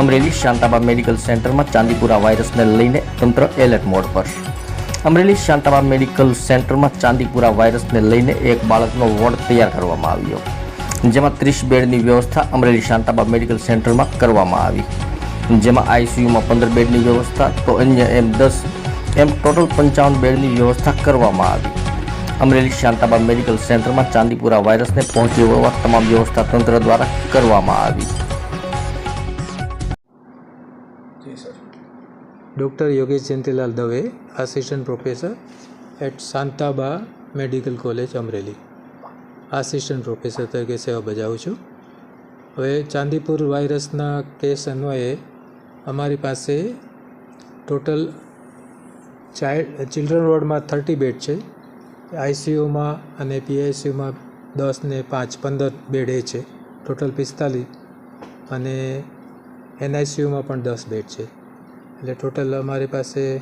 Amreli Shantaba medical સેન્ટરમાં ચાંદીપુરા વાયરસને લઈને તંત્ર એલર્ટ મોડ પર. અમરેલી શાંતાબા મેડિકલ સેન્ટરમાં ચાંદીપુરા વાયરસને લઈને એક બાળકનો વોર્ડ તૈયાર કરવામાં આવ્યો. જેમાં ત્રીસ બેડની વ્યવસ્થા અમરેલી શાંતાબા મેડિકલ સેન્ટરમાં કરવામાં આવી. જેમાં આઈસીયુમાં પંદર બેડની વ્યવસ્થા, તો અન્ય એમ દસ, એમ ટોટલ પંચાવન બેડની વ્યવસ્થા કરવામાં આવી. અમરેલી શાંતાબા મેડિકલ સેન્ટરમાં ચાંદીપુરા વાયરસને પહોંચી વળવા તમામ વ્યવસ્થા તંત્ર દ્વારા કરવામાં આવી. Doctor Yogesh Jayantilal Dave, assistant professor at Shantaba medical college Amreli. Assistant professor તરીકે સેવા બજાવું છું. હવે ચાંદીપુર વાયરસના કેસ અન્વયે અમારી પાસે ટોટલ ચાઇલ્ડ, ચિલ્ડ્રન વોર્ડમાં થર્ટી બેડ છે. આઈસીયુમાં અને પીઆઈસીયુમાં દસ ને પાંચ, પંદર બેડ એ છે. ટોટલ પિસ્તાલીસ અને એનઆઈસીયુમાં પણ દસ બેડ છે. એટલે ટોટલ અમારી પાસે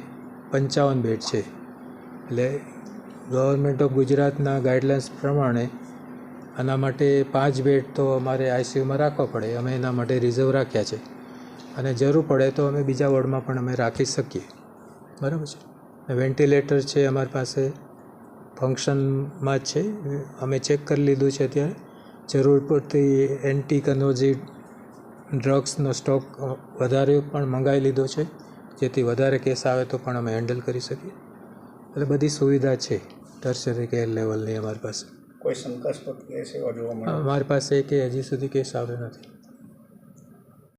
પંચાવન બેડ છે. એટલે ગવર્મેન્ટ ઓફ ગુજરાતના ગાઈડલાઇન્સ પ્રમાણે આના માટે પાંચ બેડ તો અમારે આઈસીયુમાં રાખવા પડે. અમે એના માટે રિઝર્વ રાખ્યા છે. અને જરૂર પડે તો અમે બીજા વોર્ડમાં પણ અમે રાખી શકીએ. બરાબર છે? વેન્ટિલેટર છે અમારી પાસે, ફંક્શનમાં જ છે. અમે ચેક કરી લીધું છે અત્યારે. જરૂર પડતી એન્ટી કનોજી ડ્રગ્સનો સ્ટોક વધારે પણ મંગાવી લીધો છે. જેથી વધારે કેસ આવે તો પણ અમે હેન્ડલ કરી શકીએ. એટલે બધી સુવિધા છે ટર્શરી કેર લેવલની અમારી પાસે. કોઈ શંકાસ્પદ કેસ એવા જોવા મળે? અમારી પાસે કે હજી સુધી કેસ આવ્યો નથી.